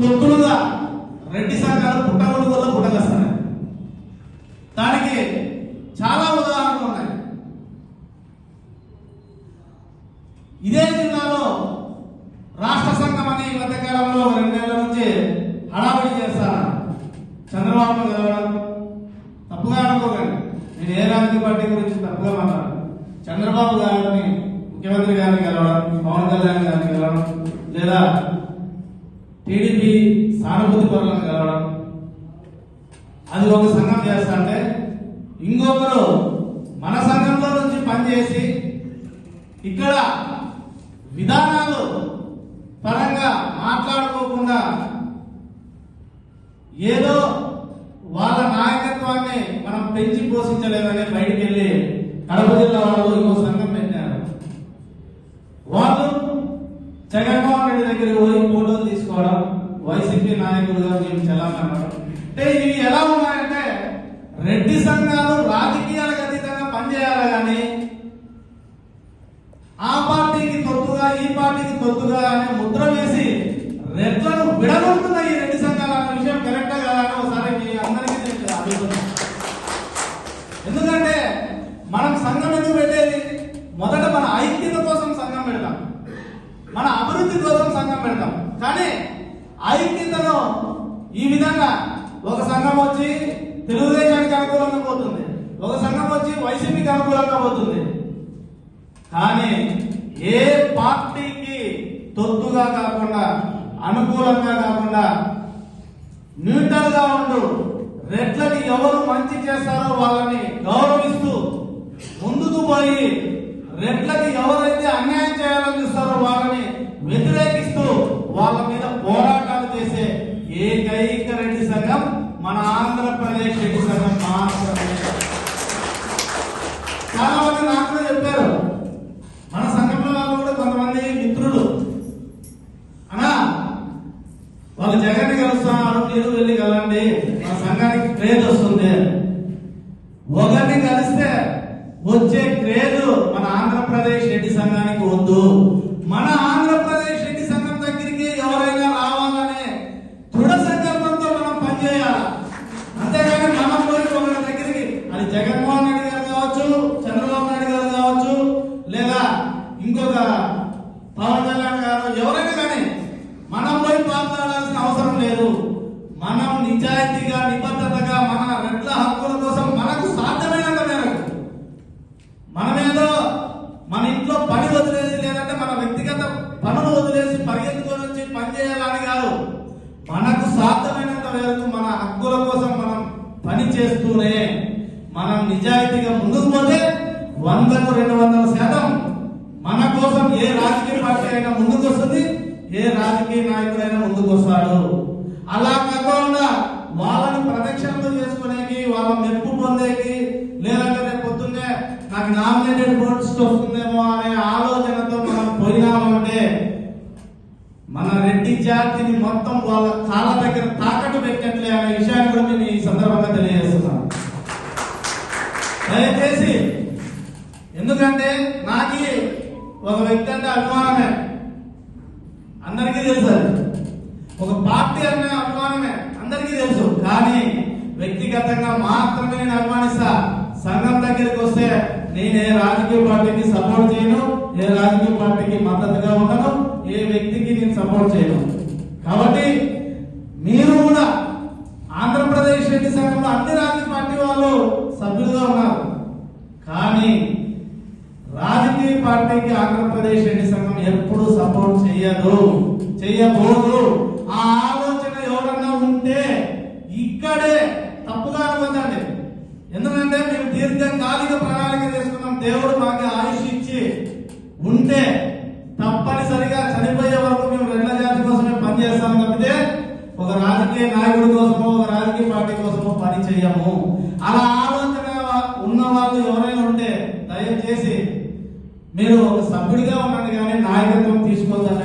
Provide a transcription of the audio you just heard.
తొత్తులుగా రెడ్డి సంఘాలు పుట్టగొడుగు వల్ల పుట్టగస్తున్నాయి. దానికి చాలా ఉదాహరణలు ఉన్నాయి. ఇదే జిల్లాలో రాష్ట్ర సంఘం అని ఈ మధ్యకాలంలో రెండేళ్ళ నుంచి హడావిడి చేస్తాను చంద్రబాబు గెలవడం తప్పుగా అనుకోకండి. నేను ఏ రాజకీయ పార్టీ గురించి తప్పుగా మాట్లాడు చంద్రబాబు గారిని ముఖ్యమంత్రి గారిని గెలవడం పవన్ కళ్యాణ్ గారిని గెలవడం లేదా టీడీపీ సానుభూతి పరులను కలవడం అది ఒక సంఘం చేస్తాంటే ఇంకొకరు మన సంఘంలో నుంచి పనిచేసి ఇక్కడ విధానాలు పరంగా మాట్లాడుకోకుండా ఏదో వాళ్ళ నాయకత్వాన్ని మనం పెంచి పోషించలేదని బయటికి వెళ్ళి కడప జిల్లా వాళ్ళు ఇంకో సంఘం పెట్టారు వాళ్ళు జగన్మోహన్ రెడ్డి దగ్గరికి పోయి ఫోటోలు తీసుకోవడం వైసీపీ నాయకులుగా మేము చెల్లామన్నారు అంటే ఇవి ఎలా ఉన్నాయంటే రెడ్డి సంఘాలు రాజకీయాలకు అతీతంగా పనిచేయాలి కానీ ఆ పార్టీకి తొత్తుగా ఈ పార్టీకి తొత్తుగా అనే ముద్ర వేసి రెడ్లను విడగొడుతున్న ఈ రెడ్డి సంఘాలు అన్న విషయం కరెక్టా కదా అని ఒకసారి మీ అందరికీ నేను అడుగుతున్నాను ఎందుకంటే మనం సంఘం ఎందుకు పెట్టేది మొదట మన ఐక్యత కోసం సంఘం పెడతాం మన అభివృద్ధి కోసం సంఘం పెడతాం. కానీ ఐక్యతను ఈ విధంగా ఒక సంఘం వచ్చి తెలుగుదేశానికి అనుకూలంగా పోతుంది. ఒక సంఘం వచ్చి వైసీపీకి అనుకూలంగా పోతుంది. కానీ ఏ పార్టీకి తొత్తుగా కాకుండా అనుకూలంగా కాకుండా న్యూట్రల్గా ఉండు రెడ్లని ఎవరు మంచి చేస్తారో వాళ్ళని గౌరవిస్తూ ముందుకు పోయి రెడ్ల ఎవరైతే అన్యాయం చేయాలని చూస్తారో వాళ్ళని వ్యతిరేకిస్తూ వాళ్ళ మీద పోరాటాలు చేసే ఏకైక రెడ్డి సంఘం మన ఆంధ్రప్రదేశ్ రెడ్డి సంఘం మాత్రమే. చాలా మంది నాకు కూడా చెప్పారు. మన సంఘంలో వాళ్ళు కూడా కొంతమంది మిత్రులు. అనా వాళ్ళు జగన్ కలుస్తున్నారు మీరు వెళ్ళి కలండి మన సంఘానికి క్రేజ్ వస్తుంది. ఒకరిని కలిస్తే వచ్చే క్రేజ్ మన ఆంధ్రప్రదేశ్ రెడ్డి సంఘానికి వద్దు. మన ఆంధ్రప్రదేశ్ రెడ్డి సంఘం దగ్గరికి ఎవరైనా రావాలనే దృఢ సంకల్పంతో మనం పనిచేయాలి అంతేగాని మనం పోయి ఒకరి దగ్గరికి అది జగన్మోహన్ రెడ్డి గారు కావచ్చు చంద్రబాబు నాయుడు గారు కావచ్చు లేదా ఇంకొక పవన్ కళ్యాణ్ గారు ఎవరైనా కానీ మనం పోయి మాట్లాడాల్సిన అవసరం లేదు మనం నిజాయితీగా నిబద్ధతగా మన రెడ్ల హక్కుల కోసం మనకు సాధ్యమైనంత మేరకు మనమేదో మన ఇంట్లో పని వదిలేసి లేదంటే మన వ్యక్తిగత పనులు వదిలేసి పరిగెత్తుకొని వచ్చి పని చేయాలని కాదు మనకు సాధ్యమైనంత మన హక్కుల కోసం మనం పని చేస్తూనే మనం నిజాయితీగా ముందుకు పోతే వందకు రెండు వందల శాతం మన కోసం ఏ రాజకీయ పార్టీ అయినా ముందుకు వస్తుంది ఏ రాజకీయ నాయకుడైనా ముందుకు వస్తాడు అలా కాకుండా వాళ్ళని ప్రదక్షిణలు చేసుకునేకి వాళ్ళ మెప్పు పొందేకి లేదంటే రేపు పొద్దున్నే నాకు నామినేటెడ్ పోస్ట్ వస్తుందేమో అనే ఆలోచనతో మనం పోయినామంటే మన రెడ్డి జాతిని మొత్తం వాళ్ళ కాళ్ళ దగ్గర తాకట్టు అనే విషయాన్ని కూడా నేను ఈ సందర్భంగా తెలియజేస్తున్నాను. దయచేసి ఎందుకంటే నాకు ఒక వ్యక్తి అంటే అభిమానమే. అందరికీ తెలుసు ఒక పార్టీ అనే అభిమానమే అందరికీ తెలుసు. కానీ వ్యక్తిగతంగా మాత్రమే నేను అభిమానిస్తా. సంఘం దగ్గరికి వస్తే నేను ఏ రాజకీయ పార్టీకి సపోర్ట్ చేయను ఏ రాజకీయ పార్టీకి మద్దతుగా ఉండను ఏ వ్యక్తికి నేను సపోర్ట్ చేయను. కాబట్టి మీరు కూడా ఆంధ్రప్రదేశ్ రెడ్డి సంఘంలో అన్ని రాజకీయ పార్టీ వాళ్ళు సభ్యులుగా ఉన్నారు కానీ రాజకీయ పార్టీకి ఆంధ్రప్రదేశ్ రెడ్డి సంఘం ఎప్పుడు సపోర్ట్ చేయదు చెయ్యబోదు. ఆ ఆలోచన ఎవరన్నా ఉంటే ఇక్కడే తప్పుగా అనుకుందండి ఎందుకంటే మేము దీర్ఘకాలిక ప్రణాళిక చేసుకున్నాం దేవుడు మాకు ఆయుష్ ఇచ్చి ఉంటే తప్పనిసరిగా చనిపోయే వరకు మేము రెడ్ల జాతి కోసమే పనిచేస్తాం తప్పితే ఒక రాజకీయ నాయకుడి కోసమో ఒక రాజకీయ పార్టీ కోసమో పని చేయము అలా నేను సభ్యుడిగా ఉన్నాను కానీ నాయకత్వం తీసుకోవద్దని